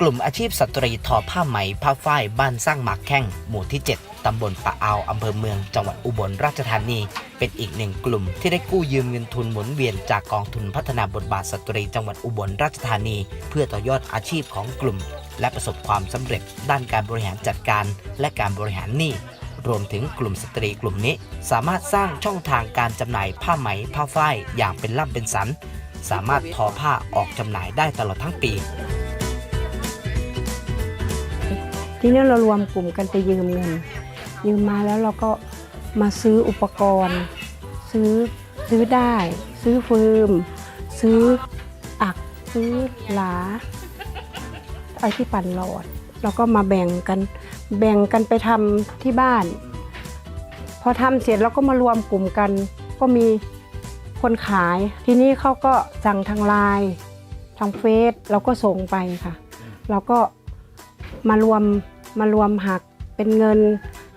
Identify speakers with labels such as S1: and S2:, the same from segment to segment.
S1: กลุ่มอาชีพสตรีทอผ้าไหมผ้าฝ้ายบ้านสร้างหมากแข้งหมู่ที่ 7 ตำบลปะอาว อำเภอเมือง จังหวัดอุบลราชธานี เป็นอีกหนึ่งกลุ่มที่ได้กู้ยืมเงินทุนหมุนเวียนจากกองทุนพัฒนาบทบาทสตรีจังหวัดอุบลราชธานี เพื่อต่อยอดอาชีพของกลุ่ม และประสบความสำเร็จด้านการบริหารจัดการ และการบริหารหนี้รวมถึงกลุ่มสตรีกลุ่มนี้ สามารถสร้างช่องทางการจำหน่ายผ้าไหมผ้าฝ้ายอย่างเป็นล่ำเป็นสัน สามารถทอผ้าออกจำหน่ายได้ตลอดทั้งปี
S2: ทีนี้เรารวมกลุ่มกันไปยืมเงิน ยืมมาแล้วเราก็มาซื้ออุปกรณ์ ซื้อซื้อได้ ซื้อฟืม ซื้ออัก ซื้อหลาไอที่ปั่นหลอด เราก็มาแบ่งกันแบ่งกันไปทำที่บ้าน พอทำเสร็จเราก็มารวมกลุ่มกัน ก็มีคนขาย ทีนี้เขาก็สั่งทางไลน์ทางเฟซเราก็ส่งไปค่ะ เราก็มารวม มารวมหักเป็นเงิน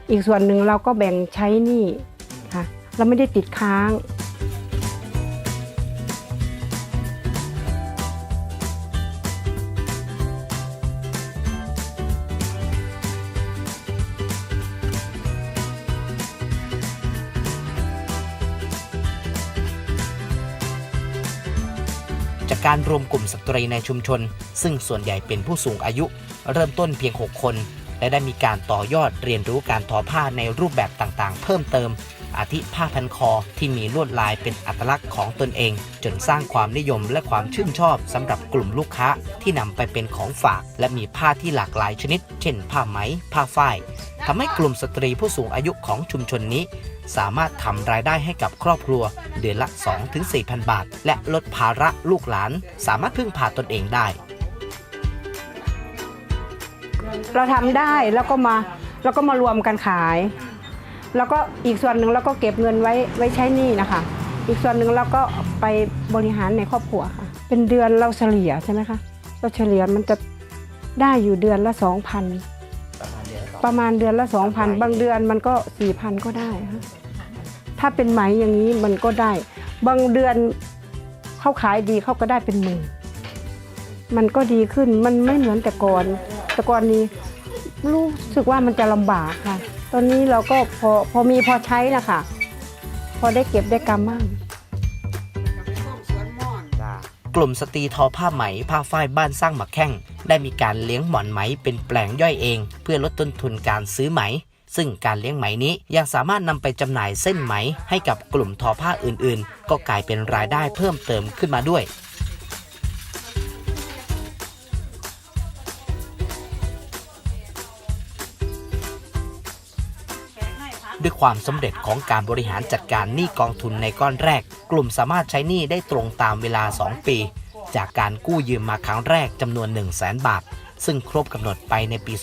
S2: อีกส่วนหนึ่งเราก็แบ่งใช้หนี้ค่ะ เราไม่ได้ติดค้าง
S1: จากการรวมกลุ่มสตรีในชุมชน ซึ่งส่วนใหญ่เป็นผู้สูงอายุ เริ่มต้นเพียง 6 คน และได้มีการต่อยอดเรียนรู้การทอผ้าในรูปแบบต่างๆ เพิ่มเติม อาทิผ้าพันคอที่มีลวดลายเป็นอัตลักษณ์ของตนเอง จนสร้างความนิยมและความชื่นชอบสำหรับกลุ่มลูกค้าที่นำไปเป็นของฝาก และมีผ้าที่หลากหลายชนิด เช่น ผ้าไหม ผ้าฝ้ายทำให้กลุ่มสตรีผู้สูงอายุของชุมชนนี้ สามารถทำรายได้ให้กับครอบครัว เดือนละ 2-4,000 บาท และลดภาระลูกหลาน สามารถพึ่งพาตนเองได้
S2: เราทำได้แล้วก็มาแล้วก็มารวมกันขาย แล้วก็อีกส่วนหนึ่งเราก็เก็บเงินไว้ไว้ใช้หนี้นะคะ อีกส่วนหนึ่งเราก็ไปบริหารในครอบครัวค่ะ เป็นเดือนเราเฉลี่ยใช่ไหมคะเราเฉลี่ยมันจะได้อยู่เดือนละสองพันประมาณเดือนละสองพันบางเดือนมันก็สี่พันก็ได้ค่ะถ้าเป็นไหมอย่างนี้มันก็ได้ บางเดือนเขาขายดีเขาก็ได้เป็นหมื่นมันก็ดีขึ้นมันไม่เหมือนแต่ก่อน แต่ก่อนนี้รู้สึกว่ามันจะลำบากค่ะ ตอนนี้เราก็พอพอมีพอใช้นะคะ พอได้เก็บได้กำมั่ง
S1: กลุ่มสตรีทอผ้าไหมผ้าฝ้ายบ้านสร้างหมักแข้งได้มีการเลี้ยงหมอนไหมเป็นแปลงย่อยเอง เพื่อลดต้นทุนการซื้อไหม ซึ่งการเลี้ยงไหมนี้ยังสามารถนำไปจำหน่ายเส้นไหม ให้กับกลุ่มทอผ้าอื่นๆ ก็กลายเป็นรายได้เพิ่มเติมขึ้นมาด้วย ด้วยความสำเร็จของการบริหารจัดการหนี้กองทุนในก้อนแรก กลุ่มสามารถใช้หนี้ได้ตรงตามเวลา 2 ปี จากการกู้ยืมมาครั้งแรกจำนวน 1 0 0 0 0แบาท ซึ่งครบกำหนดไปในปี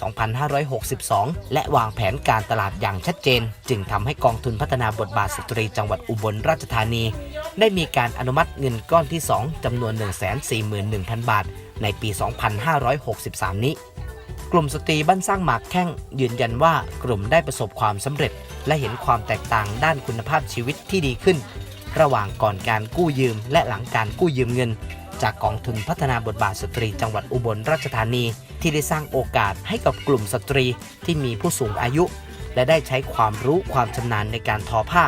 S1: 2562 และวางแผนการตลาดอย่างชัดเจน จึงทำให้กองทุนพัฒนาบทบาทสตรีจังหวัดอุบลราชธานี ได้มีการอนุมัติเงินก้อนที่ 2จำนวน 141,000 บาท ในปี 2563 นี้ กลุ่มสตรีบ้านสร้างหมากแข้งยืนยันว่ากลุ่มได้ประสบความสำเร็จ และเห็นความแตกต่างด้านคุณภาพชีวิตที่ดีขึ้น ระหว่างก่อนการกู้ยืม และหลังการกู้ยืมเงิน จากกองทุนพัฒนาบทบาทสตรีจังหวัดอุบลราชธานี ที่ได้สร้างโอกาสให้กับกลุ่มสตรีที่มีผู้สูงอายุ และได้ใช้ความรู้ความชำนาญในการทอผ้า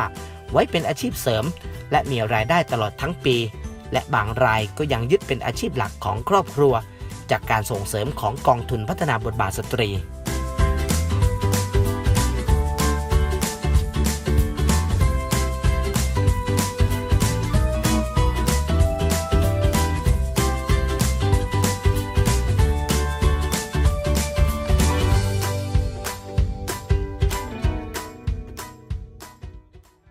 S1: ไว้เป็นอาชีพเสริม และมีรายได้ตลอดทั้งปี และบางรายก็ยังยึดเป็นอาชีพหลักของครอบครัว จากการส่งเสริมของกองทุนพัฒนาบทบาทสตรี